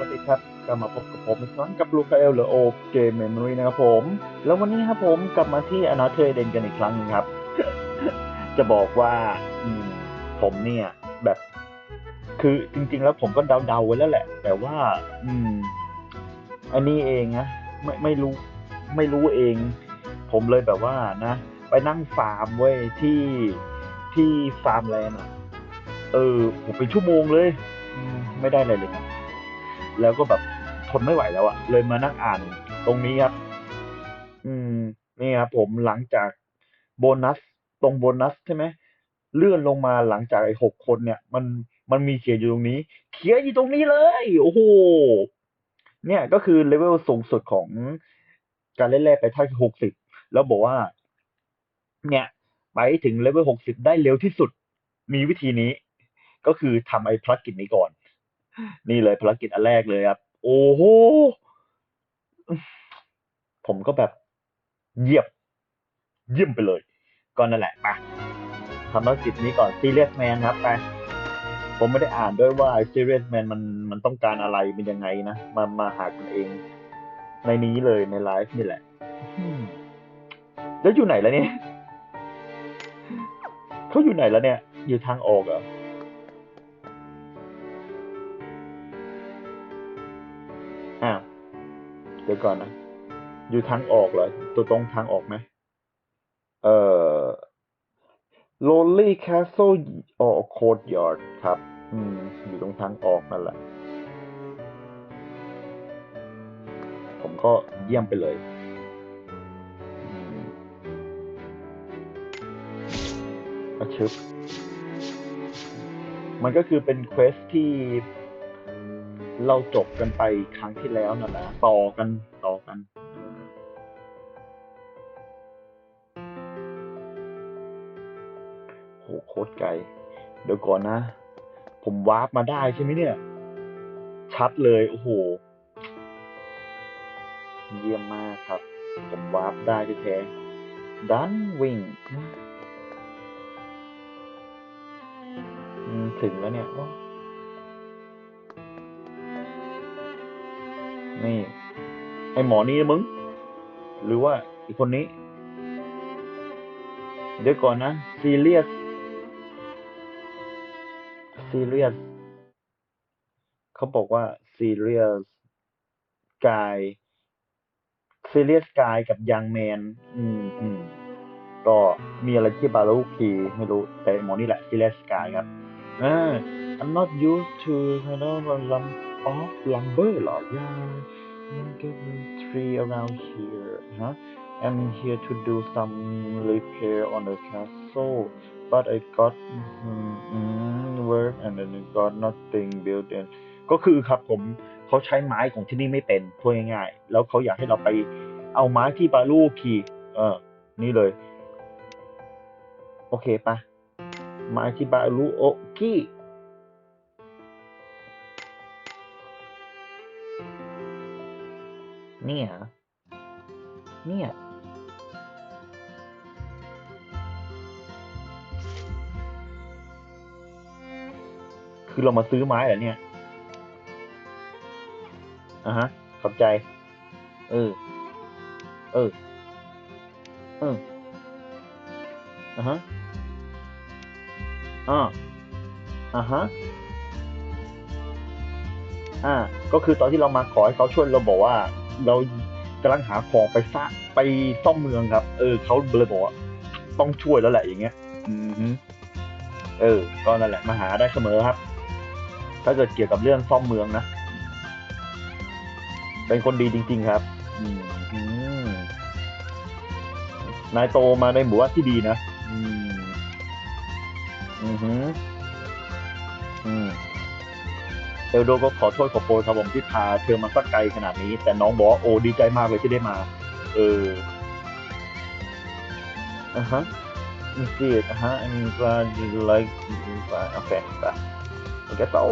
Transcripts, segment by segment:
วัสดีครับกลับมาพบกับผมอีกครั้งกับลูกาเอลหรือโอเกมเมมโมรีนะครับผม แล้ววันนี้ครับผมกลับมาที่อนาเธอเดนกันอีกครั้งหนึงครับ จะบอกว่าผมเนี่ยแบบ คือจริง ๆ แล้วผมก็เดาๆไว้แล้วแหละ แต่ว่า อืม อันนี้เองนะไม่ไม่รู้ ไม่รู้เอง ผมเลยแบบว่านะ ไปนั่งฟาร์มเว้ยที่ที่ฟาร์มแลนด์อะ เออ ผมเป็นชั่วโมงเลย ไม่ได้อะไรเลยครับ แล้วก็แบบทนไม่ไหวแล้วอะเลยมานั่งอ่านตรงนี้ครับ อืม นี่ครับผมหลังจากโบนัส ตรงโบนัสใช่ไหมเลื่อนลงมาหลังจากไอ้หกคนเนี่ย มันมันมีเขียนอยู่ตรงนี้ เขียนอยู่ตรงนี้เลย โอ้โหเนี่ยก็คือเลเวลสูงสุดของการเล่นแร่ไปเท่าหกสิบแล้วบอกว่า เนี่ยไปถึงเลเวลหกสิบได้เร็วที่สุด มีวิธีนี้ ก็คือทำไอ้ภารกิจนี้ก่อน นี่เลยภารกิจอันแรกเลยครับ โอ้โห ผมก็แบบเยียมเยี่ยมไปเลย ก็นั่นแหละไปทำภารกิจนี้ก่อน Serious Man ครับไปผมไม่ได้อ่านด้วยว่า Serious Man มันมันต้องการอะไรเป็นยังไงนะ มามาหากันเอง ในนี้เลยในไลฟ์นี่แหละแล้วอยู่ไหนแล้วเนี่ยเขาอยู่ไหนแล้วเนี่ย อยู่ทางออกเหรอ ยวก่อนนะ อยู่ทางออกเหรอ ตัวตรงทางออกไหมเอ่อ Lonely Castle ออ Courtyard ครับ อืม อยู่ตรงทางออกนั่นแหละ ผมก็เยี่ยมไปเลยอืมอาชึบมันก็คือเป็นเควสที่ เราจบกันไปครั้งที่แล้วนั่นะต่อกันต่อกันเออโหโคตรไกล เดี๋ยวก่อนนะ ผมวาร์ปมาได้ใช่ไหมเนี่ย ชัดเลย โอ้โห เยี่ยมมากครับ ผมวาร์ปได้ที่แท้ดันวิ่งถึงแล้วเนี่ย นี่ไอหมอนี่มึง หรือว่าอีกคนนี้ เดี๋ยวก่อนนะซีเรียสซีเรียสเขาบอกว่าซีเรียสกายซีเรียสกายกับยังแมน อืมอืมก็มีอะไรที่บารูคีไม่รู้ แต่หมอนี่แหละซีเรียสกายครับอ่า I'm not used to kind of a lump of lumber หรอ Yeah get me tree around here ฮะ I'm here to do some repair on the castle but I got mm, work and then I got nothing built in ก็คือครับผมเขาใช้ไม้ของที่นี่ไม่เป็นพูดง่ายๆ แล้วเขาอยากให้เราไปเอาไม้ที่บาลูคีเออ นี่เลย โอเคปะไม้ที่บาลูโอคี เนี่ย เนี่ย คือเรามาซื้อไม้เหรอเนี่ยอะฮะขอบใจ เออ เออ เอออะฮะอ่าอะฮะอ่า ก็คือตอนที่เรามาขอให้เขาช่วยเราบอกว่า เรากำลังหาของไปซ่าไปซ่อมเมืองครับ เออเขาเลยบอกว่าต้องช่วยแล้วแหละอย่างเงี้ย อืมเออ ก็นั่นแหละมาหาได้เสมอครับ ถ้าเกิดเกี่ยวกับเรื่องซ่อมเมืองนะ เป็นคนดีจริง ๆ ครับ อืมนายโตมาในหมู่บ้านที่ดีนะ อืม อือฮึอืมเอ ลโดก็ขอโทษขอโพยครับผมที่พาเธอมาสักไกลขนาดนี้ แต่น้องบอกว่าโอ้ดีใจมากเลยที่ได้มา เอออะฮะ indeed อะฮะ I'm glad you like โอเคไป I guess so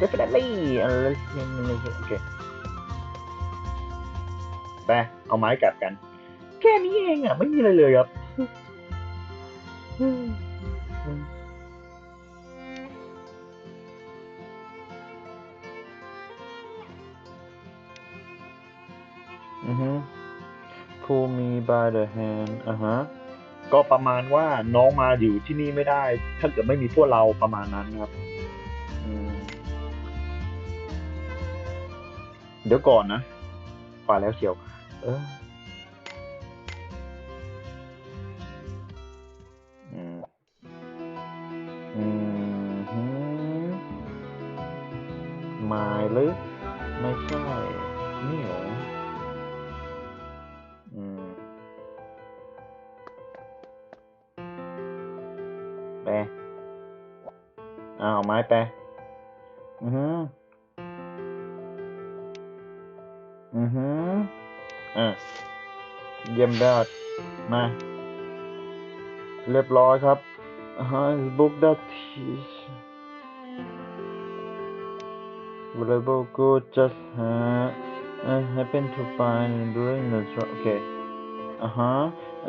definitely unless โอเคไปเอาไม้กลับกัน แค่นี้เองอะ ไม่มีอะไรเลยครับ อือฮึ pull me by the hand อ่าฮะ ก็ประมาณว่าน้องมาอยู่ที่นี่ไม่ได้ ถ้าเกิดไม่มีพวกเราประมาณนั้นครับอืมเดี๋ยวก่อนนะฝ่าแล้วเชียว เอออืมอืมฮึหมายหรือไม่ใช่นี่เหรอ ไม้แปอือฮึอือฮึอะเยี่ยมยอดมา เรียบร้อยครับฮะ book that teach available good just uh, uh, happen to find during the tra- okay อ่าฮะ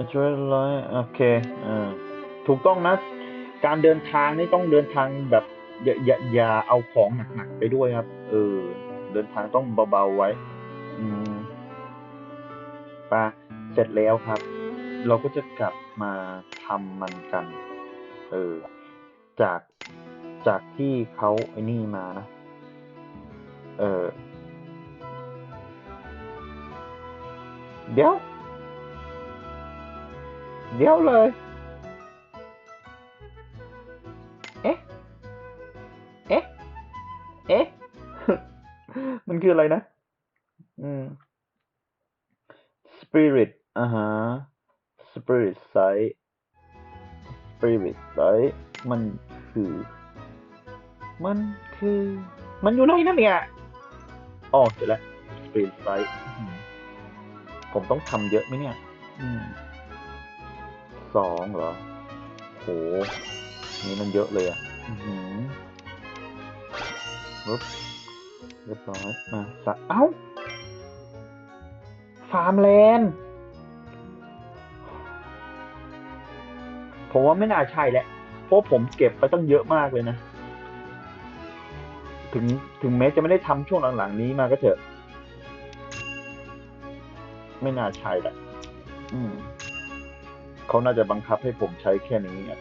a trail line โอเคอ่าถูกต้องนะ การเดินทางนี่ต้องเดินทางแบบ อย่าอย่าอย่าเอาของหนักๆไปด้วยครับ เออ เดินทางต้องเบาๆไว้ อืมปะเสร็จแล้วครับ เราก็จะกลับมาทำมันกัน เออ จากจากที่เขาไอ้นี่มานะ เออ เดี๋ยว เดี๋ยวเลย คืออะไรนะ อืม spirit อ่าฮะ spirit site spirit site มันคือ มันคือ มันอยู่ไหนนะเนี่ยอ๋อเจอแล้ว spirit site อืมผมต้องทำเยอะไหมเนี่ยอืมสองเหรอ โห นี่มันเยอะเลยอะ อือหือปึ๊บ เรียบร้อย มาสักเอ้า ฟาร์มแลนด์ ผมว่าไม่น่าใช่แหละ เพราะผมเก็บไปตั้งเยอะมากเลยนะ ถึงถึงแม้จะไม่ได้ทำช่วงหลังๆนี้มาก็เถอะ ไม่น่าใช่แหละ อืม เขาน่าจะบังคับให้ผมใช้แค่นี้อะ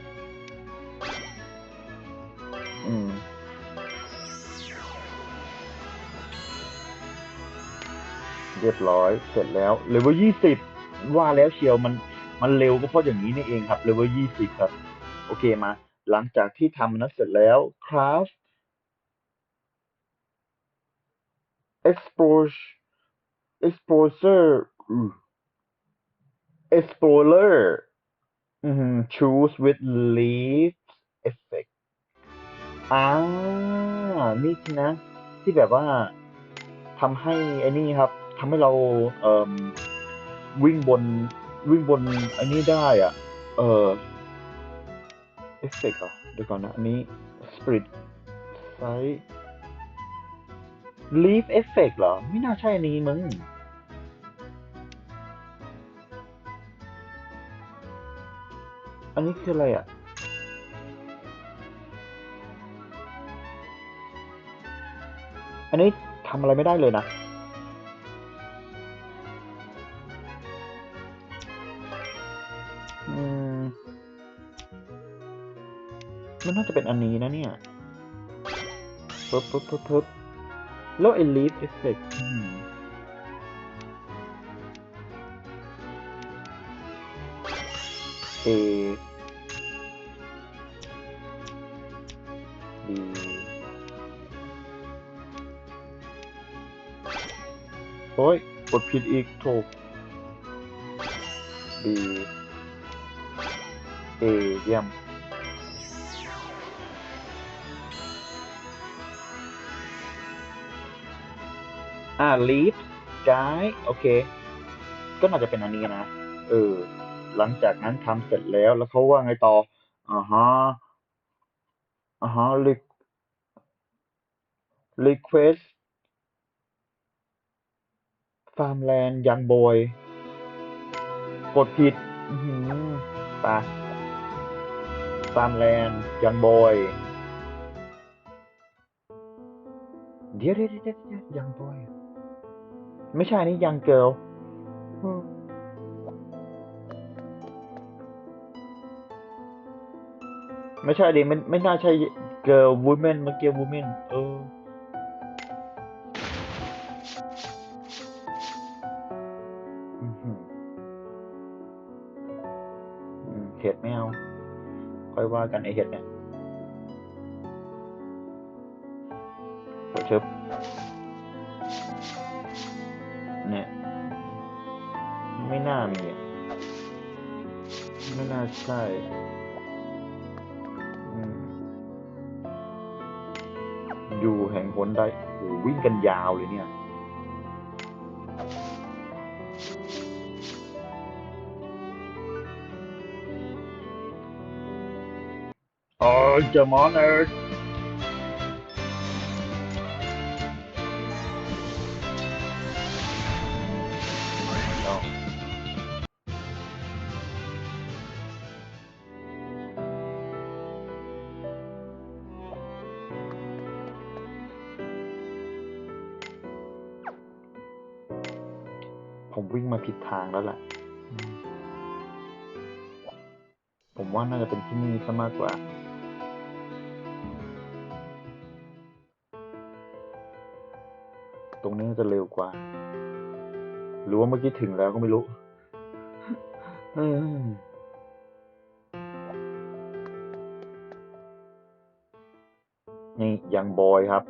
เรียบร้อยเสร็จแล้วเลเวลยี่สิบว่าแล้วเชียวมันมันเร็วก็เพราะอย่างนี้นี่เองครับเลเวลยี่สิบครับ โอเคมา หลังจากที่ทำนั้นเสร็จแล้ว craft explore explorer explorer choose with leaf effect อ่านี่นะ ที่แบบว่าทำให้ไอ้นี่ครับ ทำให้เราเอ่อวิ่งบนวิ่งบนอ้นี่ได้อะ เออเอฟเฟกต์เหรอเดี๋ยวก่อนนะ อันนี้ Spirit Sight Leaf Effect เหรอ ไม่น่าใช่อันนี้มึงอันนี้คืออะไรอะอันนี้ทำอะไรไม่ได้เลยนะ มันน่าจะเป็นอันนี้นะเนี่ยปึ๊บปึ๊บปึ๊บปึ๊บแล้วไอ้ leaf effect อืม A B โอ้ยกดผิดอีกถูก B A เยี่ยม อ่า leaf guide โอเค ก็น่าจะเป็นอันนี้นะ เออ หลังจากนั้นทำเสร็จแล้วแล้วเขาว่าไงต่ออ่าฮะอ่าฮะ request farmland ยังโบยกดผิดอือหือไป farmland ยังโบยเดี๋ยวเดี๋ยวเดี๋ยวเดี๋ยวยังโบย ไม่ใช่นี่ยังเกิลอืมไม่ใช่ดิไม่ไม่น่าใช่ girl woman เมื่อกี้ woman เอออือหืออืมเห็ดไม่เอาค่อยว่ากันไอเห็ดเนี่ยเปิดเชิบ ใช่อยู่แห่งหนใดโอ้วิ่งกันยาวเลยเนี่ย Oh, come ว่าน่าจะเป็นที่นี่ซะมากกว่าตรงนี้น่าจะเร็วกว่า หรือว่าเมื่อกี้ถึงแล้วก็ไม่รู้อืมนี่ยังบอยครับ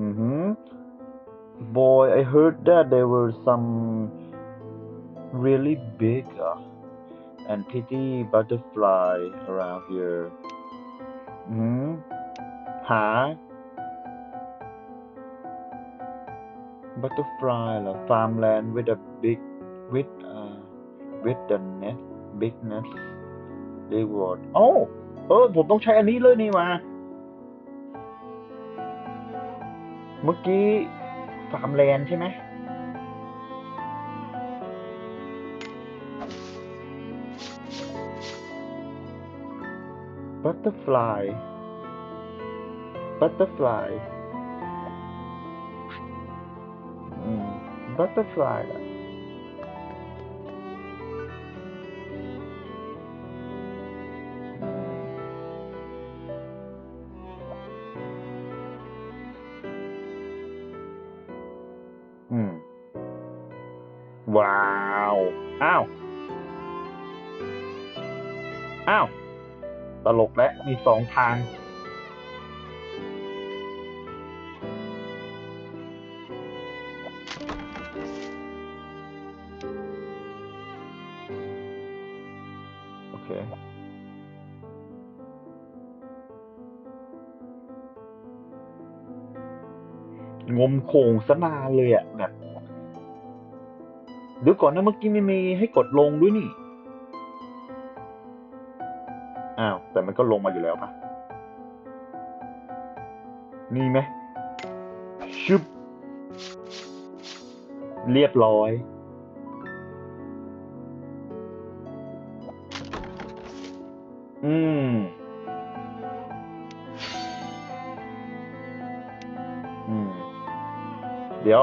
อือหือ boy I heard that there were some really big uh, and pretty butterfly around here อือหือหา butterfly เหรอ farmland with a big with uh with the net big net reward โอ้เออ ผมต้องใช้อันนี้เลยนี่มา เมื่อกี้ฟาร์มแลนใช่ไหม butterfly butterfly อืม butterfly ล่ ลกแล้วมีสองทางโอเคงมโขงสนานเลยอะแบบเดี๋ยวก่อนนะเมื่อกี้ไม่มีให้กดลงด้วยนี่ อ้าว แต่มันก็ลงมาอยู่แล้วปะนี่ไหมชุบเรียบร้อย อืม อืม เดี๋ยว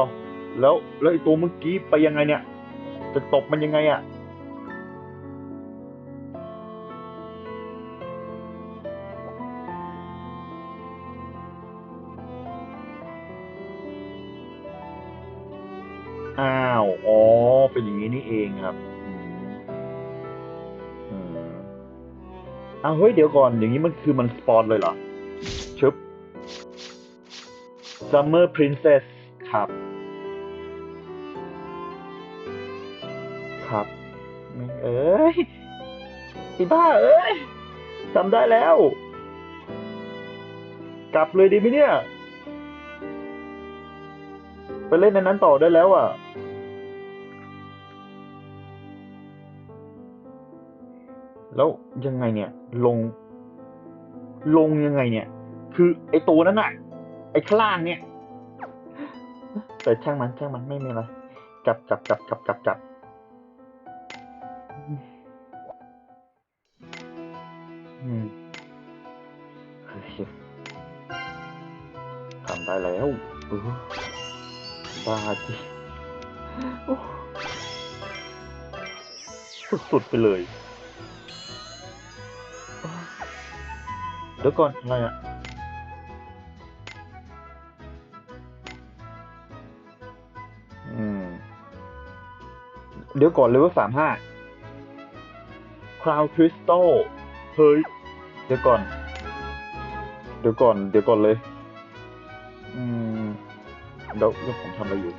แล้ว แล้วไอตัวเมื่อกี้ไปยังไงเนี่ย จะตบมันยังไงอะ่ะ อ้าว อ๋อ เป็นอย่างนี้นี่เองครับอ้าวเฮ้ย เดี๋ยวก่อน อย่างนี้มันคือมันสปอนเลยเหรอ ชึบ Summer Princess ครับ ครับเอ้ยอีบ้า เอ้ยจำได้แล้ว กลับเลยดีไหมเนี่ย ไปเล่นในนั้นต่อได้แล้วอะ แล้วยังไงเนี่ย ลง ลงยังไงเนี่ย คือไอตัวนั้นน่ะไอข้างล่างเนี่ย แต่ช่างมันช่างมันไม่มีอะไรกลับกลับกลับกลับกลับกลับอืมทำได้แล้วบ้าจิสุดๆไปเลย เดี๋ยวก่อนอะไรอะอืมเดี๋ยวก่อนเลเวลสามห้าคราวคริสตัลเฮ้ย เดี๋ยวก่อน เดี๋ยวก่อน เดี๋ยวก่อนเลย อืม เดี๋ยวเดี๋ยวผมทำอะไรอยู่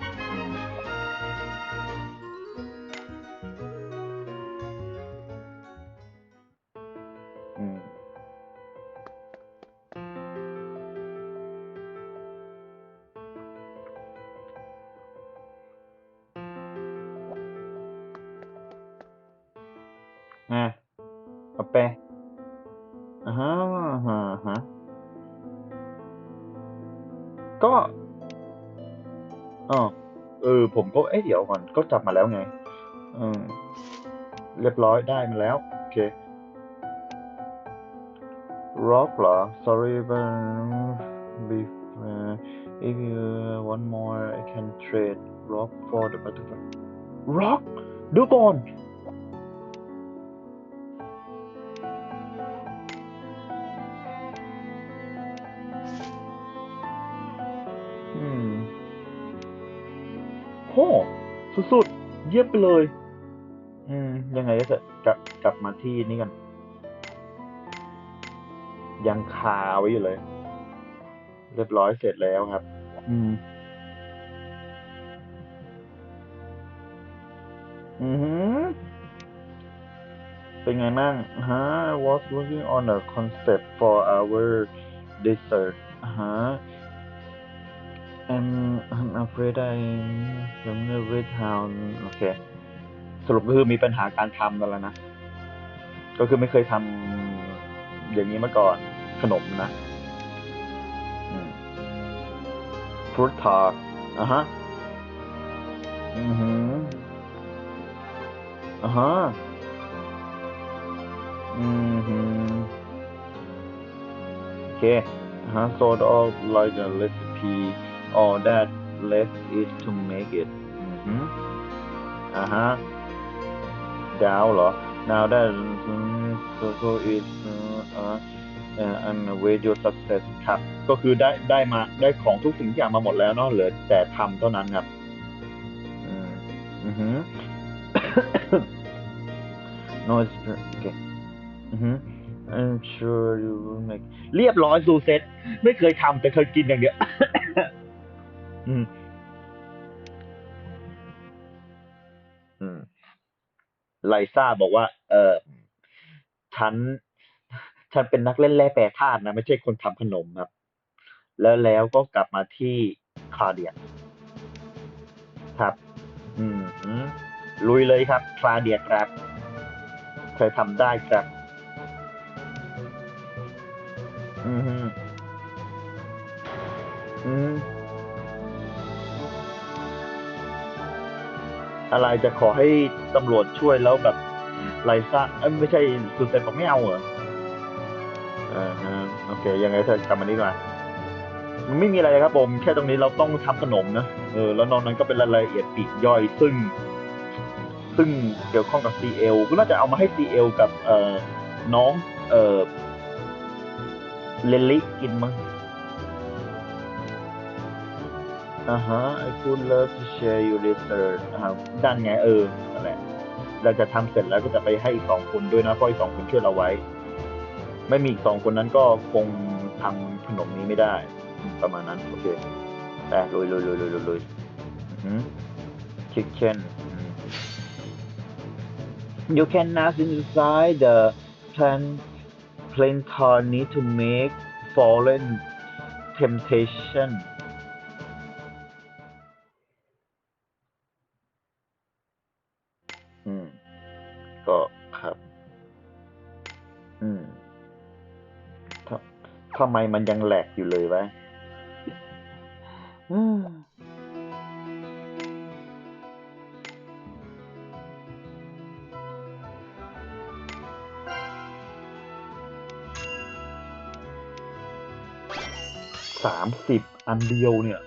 เอาไปอ่าฮะอ่าฮะอ่าฮะก็อ๋อเออ ผมก็ เอ๊ะเดี๋ยวก่อน ก็จับมาแล้วไง อืม เรียบร้อยได้มาแล้ว โอเค rock เหรอ sorry but if uh, if you want more I can trade rock for the butterfly rock ดูก่อน สุดๆ เยี่ยมไปเลย อืม ยังไงก็จะกลับกลับมาที่นี่กัน ยังคาไว้อยู่เลย เรียบร้อยเสร็จแล้วครับ อืม อือหือเป็นไงมั่งฮะ was working on a concept for our dessert ฮะ I'm I'm afraid I'm familiar with how โอเค สรุปก็คือมีปัญหาการทำกันแล้วนะ ก็คือไม่เคยทำอย่างนี้มาก่อน ขนมนะฟรุตทาร์อะฮะ อือหืออะฮะ อือหือโอเคอะฮะ sort of like a recipe all that left is to make it อือหืออะฮะดาวเหรอ now that so so is uh, uh, and with your success ครับ ก็คือได้ได้มาได้ของทุกสิ่งทุกอย่างมาหมดแล้วเนาะเหลือแต่ทำเท่านั้นครับอืมอือหือ no it's okay อือหือ I'm sure you will make เรียบร้อยซูเซ็ตไม่เคยทำแต่เคยกินอย่างเดียว อืม อืม ไลซ่าบอกว่า เออฉัน ฉันเป็นนักเล่นแร่แปรธาตุนะ ไม่ใช่คนทำขนมครับ แล้วแล้วก็กลับมาที่คาเดียนครับ อืมหือลุยเลยครับ คลาเดียครับเคยทำได้ครับ อืมหืออืม อะไรจะขอให้ตำรวจช่วยแล้วแบบไลซ่าเอ้ยไม่ใช่สุดแต่บอกไม่เอาเหรออ่าฮะโอเค ยังไงเธอกลับมานี่ก่อนมันไม่มีอะไรครับผม แค่ตรงนี้เราต้องทำขนมนะเออแล้วนอกนั้นก็เป็นรายละเอียดปลีกย่อย ซึ่ง ซึ่งเกี่ยวข้องกับ CL ก็น่าจะเอามาให้ CL กับเอ่อน้องเอ่อเลนลิกินมั้ง อ่าฮะ I could love to share your dessert นะครับด้านไงเออนั่นแหละเราจะทำเสร็จแล้วก็จะไปให้อีกสองคนด้วยนะเพราะอีกสองคนช่วยเราไว้ ไม่มีอีกสองคนนั้นก็คงทำขนมนี้ไม่ได้ ประมาณนั้น โอเคแต่ลุยลุยลุยลุยลุยลุยชิคเช่น You can ask inside the plant plantar need to make fallen temptation ำไมมันยังแหลกอยู่เลยวะอืมสามสิบอันเดียวเนี่ยอ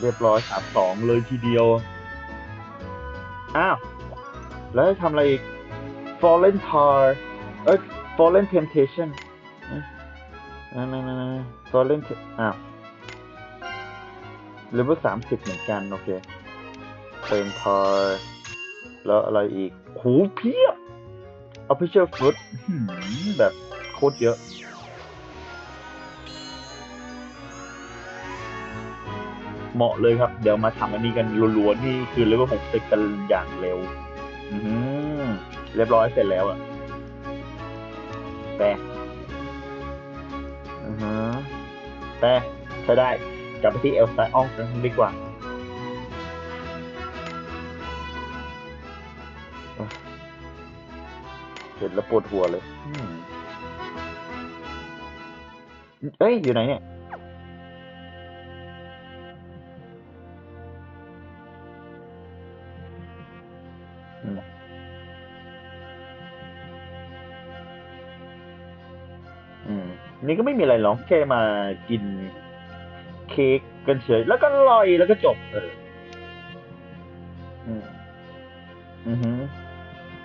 เรียบร้อยสามสองเลยทีเดียว อ้าว แล้วทำอะไรอีก Fallen Tar เอ้ย Fallen Temptation อ้ยนั่นนั่นนั่น Fallen อ้าวเลเวลสามสิบเหมือนกัน โอเคเติม Tar แล้วอะไรอีกโหเพียบ Official Food แบบโคตรเยอะ เหมาะเลยครับ เดี๋ยวมาทำอันนี้กันรัวๆนี่คือเลเวลหกสิบกันอย่างเร็ว อือหือเรียบร้อยเสร็จแล้วอะแต่อือหือแต่ใช้ได้กลับไปที่เอลซ่าอองกันดีกว่าเห็นแล้วปวดหัวเลยเอ้ย อยู่ไหนเนี่ย นี่ก็ไม่มีอะไรหรอกแค่มากินเค้กกันเฉย แล้วก็ลอยแล้วก็จบ เออ อืมอือฮึ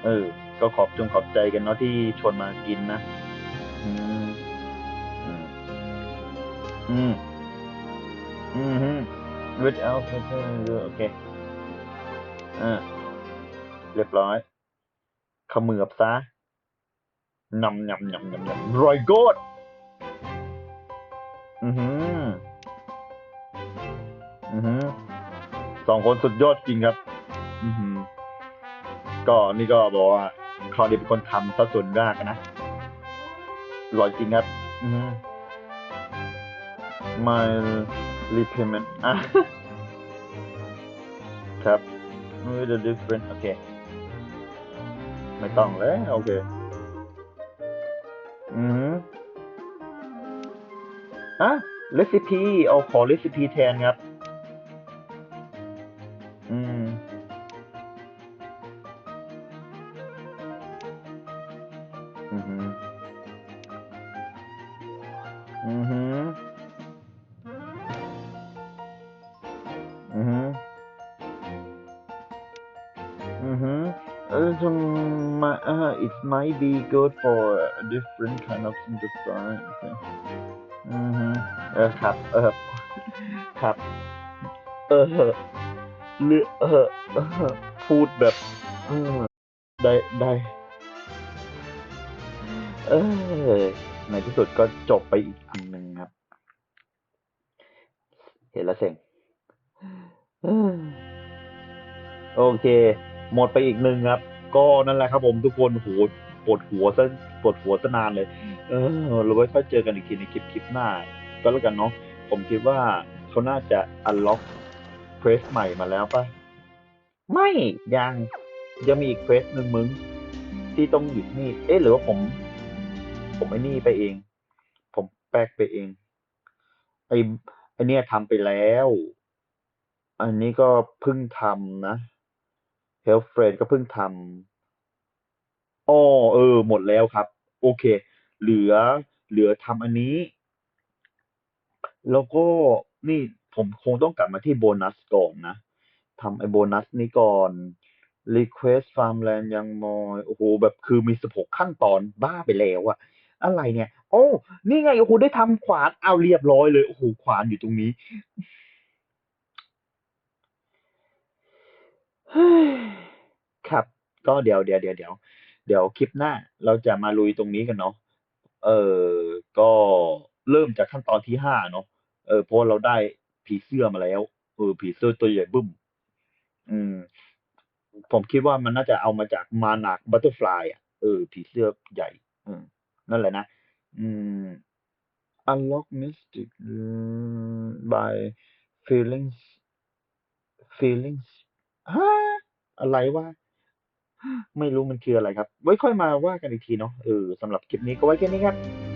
เออ ก็ขอบจงขอบใจกันเนาะที่ชวนมากินนะ อืม อืม อืมอืมฮึ without โอเค อ่า เรียบร้อย ขมือบซะนำนำนำนำนำรอยโกด อือหือ อือหือสองคนสุดยอดจริงครับ อือหือ ก็นี่ก็บอกว่าคลอดีเป็นคนทำซะส่วนมากนะอร่อจริงครับ อือหือ my repayment อะครับ with the different โอเค ไม่ต้องแล้ว โอเค อือหือ อะ recipe เอาขอ recipe แทนครับ อืม อือหือ อือหือ อือหือ อือหือ Uh, so my, uh, it might be good for a different kind of design. Okay. อือฮึเออครับเออครับเออเลือเออเออพูดแบบเออได้ได้เออในที่สุดก็จบไปอีกอันหนึ่งครับ เห็นแล้วเซ็งโอเค หมดไปอีกหนึ่งครับ ก็นั่นแหละครับผมทุกคนโหปวดหัวซะปวดหัวซะนานเลย เออเราไว้ค่อยเจอกันอีกทีในคลิปคลิปหน้า ก็แล้วกันเนาะผมคิดว่าเขาน่าจะ unlock เควสใหม่มาแล้วปะไม่ยังยังมีอีกเควสหนึ่งมึงที่ต้องหยิบมีดเอ๊ะหรือว่าผม ผมไอ้นี่ไปเอง ผมแปลกไปเองไอ้ไอ้เนี่ยทำไปแล้ว อันนี้ก็เพิ่งทำนะ Health Friend ก็เพิ่งทำอ้อเออ หมดแล้วครับ โอเค เหลือเหลือทำอันนี้ แล้วก็นี่ผมคงต้องกลับมาที่โบนัสก่อนนะทำไอ้โบนัสนี้ก่อน Request Farmland ยังมอยโอ้โห แบบคือมี16ขั้นตอนบ้าไปแล้วอะอะไรเนี่ย โอ้ นี่ไง โอ้โห ได้ทำขวาน เอาเรียบร้อยเลย โอ้โห ขวานอยู่ตรงนี้ เฮ้ยครับ ก็เดี๋ยวเดี๋ยวเดี๋ยวเดี๋ยวเดี๋ยวคลิปหน้าเราจะมาลุยตรงนี้กันเนาะเออก็เริ่มจากขั้นตอนที่ห้าเนาะเออเพราะเราได้ผีเสื้อมาแล้วเออผีเสื้อตัวใหญ่บึ้ม อืม ผมคิดว่ามันน่าจะเอามาจากมานาคบัตเตอร์ฟลายอะเออผีเสื้อใหญ่ อืม นั่นแหละนะอืม unlock mystic by feelings feelings ฮะอะไรวะ ไม่รู้มันคืออะไรครับ ไว้ค่อยมาว่ากันอีกทีเนาะเออสำหรับคลิปนี้ก็ไว้แค่นี้ครับ